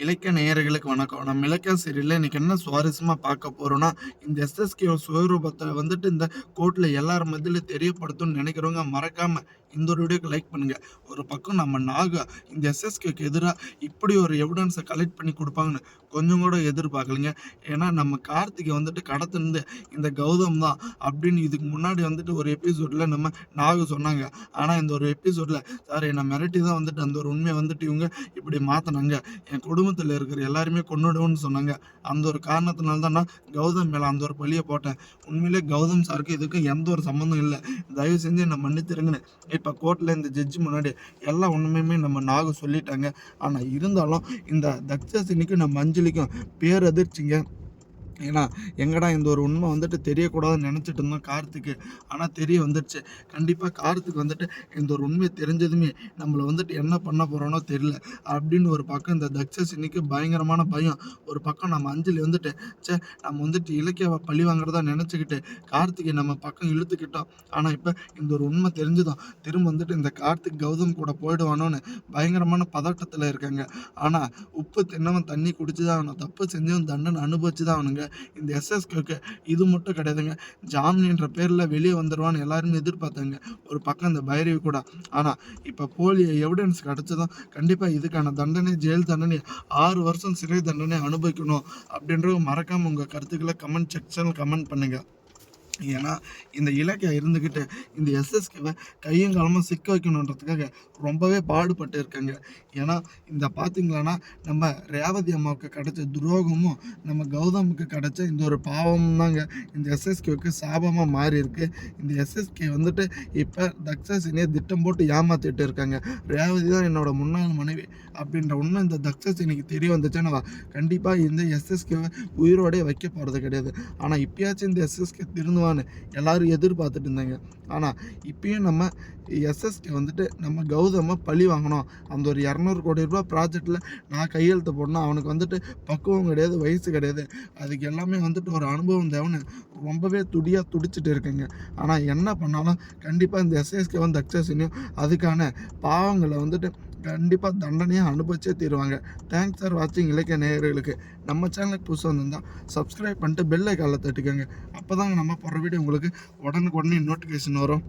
இலக்கிய நேயர்களுக்கு வணக்கம். நம்ம இலக்கிய சீரியல்ல இன்னைக்கு என்ன சுவாரஸ்யமாக பார்க்க போகிறோம்னா இந்த எஸ்எஸ்கே சுயரூபத்தை வந்துட்டு இந்த கோர்ட்டில் எல்லார் மத்தியில் தெரியப்படுத்தணும்னு நினைக்கிறவங்க மறக்காமல் இந்த ஒரு வீடியோக்கு லைக் பண்ணுங்க. ஒரு பக்கம் நம்ம நாகா இந்த எஸ்எஸ்கேக்கு எதிராக இப்படி ஒரு எவிடன்ஸை கலெக்ட் பண்ணி கொடுப்பாங்கன்னு கொஞ்சம் கூட எதிர்பார்க்கலைங்க ஏன்னா நம்ம கார்த்திகை வந்துட்டு கடத்திருந்து இந்த கௌதம் தான் அப்படின்னு இதுக்கு முன்னாடி வந்துட்டு ஒரு எபிசோடில் நம்ம நாகு சொன்னாங்க. ஆனால் இந்த ஒரு எபிசோட்ல சார் என்னை மிரட்டி தான் வந்துட்டு அந்த ஒரு உண்மையை வந்துட்டு இவங்க இப்படி மாற்றினாங்க என் குடும்பத்தில் இருக்கிற எல்லாருமே கொன்னுடுவேன்னு சொன்னாங்க. அந்த ஒரு காரணத்தினால தான் நான் கௌதம் மேலே அந்த ஒரு பழியை போட்டேன். உண்மையிலே கௌதம் சாருக்கு இதுக்கு எந்த ஒரு சம்மந்தம் இல்லை தயவு செஞ்சு என்ன மன்னித்திருங்கன்னு இப்போ கோர்ட்டில் இந்த ஜட்ஜ் முன்னாடி எல்லா ஒன்றுமே நம்ம நாகு சொல்லிட்டாங்க. ஆனால் இருந்தாலும் இந்த தக்ஷாசினிக்கும் நம்ம அஞ்சலிக்கும் பேரதிர்ச்சிங்க. ஏன்னா எங்கடா இந்த ஒரு உண்மை வந்துட்டு தெரியக்கூடாதுன்னு நினச்சிட்டு இருந்தோம் கார்த்திக்கு. ஆனால் தெரிய வந்துடுச்சு கண்டிப்பாக கார்த்திக் வந்துட்டு இந்த ஒரு உண்மை தெரிஞ்சதுமே நம்மளை வந்துட்டு என்ன பண்ண போகிறோனோ தெரியல. அப்படின்னு ஒரு பக்கம் இந்த தக்ஷாசினிக்கு பயங்கரமான பயம். ஒரு பக்கம் நம்ம அஞ்சலி வந்துட்டு ச்சே நம்ம வந்துட்டு இலக்கிய பழி வாங்குறதா நினச்சிக்கிட்டு கார்த்திகை நம்ம பக்கம் இழுத்துக்கிட்டோம். ஆனால் இப்போ இந்த ஒரு உண்மை தெரிஞ்சுதான் திரும்ப வந்துட்டு இந்த கார்த்திக் கௌதம் கூட போயிடுவானோன்னு பயங்கரமான பதட்டத்தில் இருக்காங்க. ஆனால் உப்பு தின்னவன் தண்ணி குடிச்சு தான் ஆகணும். தப்பு செஞ்சவன் தண்டனை அனுபவிச்சு தான் அவனுங்க இந்த எஸ்எஸ்கேக்கு இது மட்டும் கிடையாதுங்க. ஜாமீன்ற பேரில் வெளியே வந்துடுவான்னு எல்லாருமே எதிர்பார்த்தாங்க. ஒரு பக்கம் இந்த பைரவி கூட. ஆனால் இப்போ போலி எவிடன்ஸ் கிடச்சதும் கண்டிப்பாக இதுக்கான தண்டனை ஜெயில் தண்டனை ஆறு வருஷம் சிறை தண்டனை அனுபவிக்கணும் அப்படின்றத மறக்காமல் உங்கள் கருத்துக்களை கமெண்ட் செக்ஷனில் கமெண்ட் பண்ணுங்க. ஏன்னா இந்த இலக்கியா இருந்துக்கிட்டு இந்த எஸ்எஸ்கேவை கையும் காலமாக சிக்க வைக்கணுன்றதுக்காக ரொம்பவே பாடுபட்டு இருக்காங்க. ஏன்னா இந்த பார்த்திங்களான்னா நம்ம ரேவதி அம்மாவுக்கு கிடைச்ச துரோகமும், நம்ம கௌதமுக்கு கிடைச்ச இந்த ஒரு பாவமும் தாங்க இந்த எஸ்எஸ்கேவுக்கு சாபமா மாறியிருக்கு. இந்த எஸ்எஸ்கே வந்துட்டு இப்போ தக்ஷசினியை திட்டம் போட்டு ஏமாத்திட்டு இருக்காங்க. ரேவதி தான் என்னோட முன்னாள் மனைவி அப்படின்ற உண்மை இந்த தக்ஷசினிக்கு தெரிய வந்துச்சுன்னா கண்டிப்பாக இந்த எஸ்எஸ்கேவை உயிரோடே வைக்க போகிறது கிடையாது. ஆனால் இப்பயாச்சும் இந்த எஸ்எஸ்கே திருந்துவான்னு எல்லோரும் எதிர்பார்த்துட்டு இருந்தாங்க. ஆனால் இப்பயும் நம்ம எஸ்எஸ்கே வந்துட்டு நம்ம கௌதம பழி வாங்கணும். அந்த ஒரு இரநூறு கோடி ரூபா ப்ராஜெக்டில் நான் கையெழுத்து போடணும். அவனுக்கு வந்துட்டு பக்குவம் கிடையாது, வயசு கிடையாது. அதுக்கு எல்லாமே வந்துட்டு ஒரு அனுபவம் தேவைன்னு ரொம்பவே துடியாக துடிச்சிட்டு இருக்கேங்க. ஆனால் என்ன பண்ணாலும் கண்டிப்பாக இந்த எஸ்எஸ்கே வந்து அக்சஸ் அதுக்கான பாவங்களை வந்துட்டு கண்டிப்பாக தண்டனையாக அனுபவிச்சே தீருவாங்க. தேங்க்ஸ் ஃபார் வாட்சிங் இலக்கிய நேயர்களுக்கு. நம்ம சேனலுக்கு புதுசாக வந்திருந்தால் சப்ஸ்கிரைப் பண்ணிட்டு பெல்லை காலை தட்டுக்கோங்க அப்போ தாங்க நம்ம போகிற வீடியோ உங்களுக்கு உடனுக்குடனே நோட்டிஃபிகேஷன் வரும்.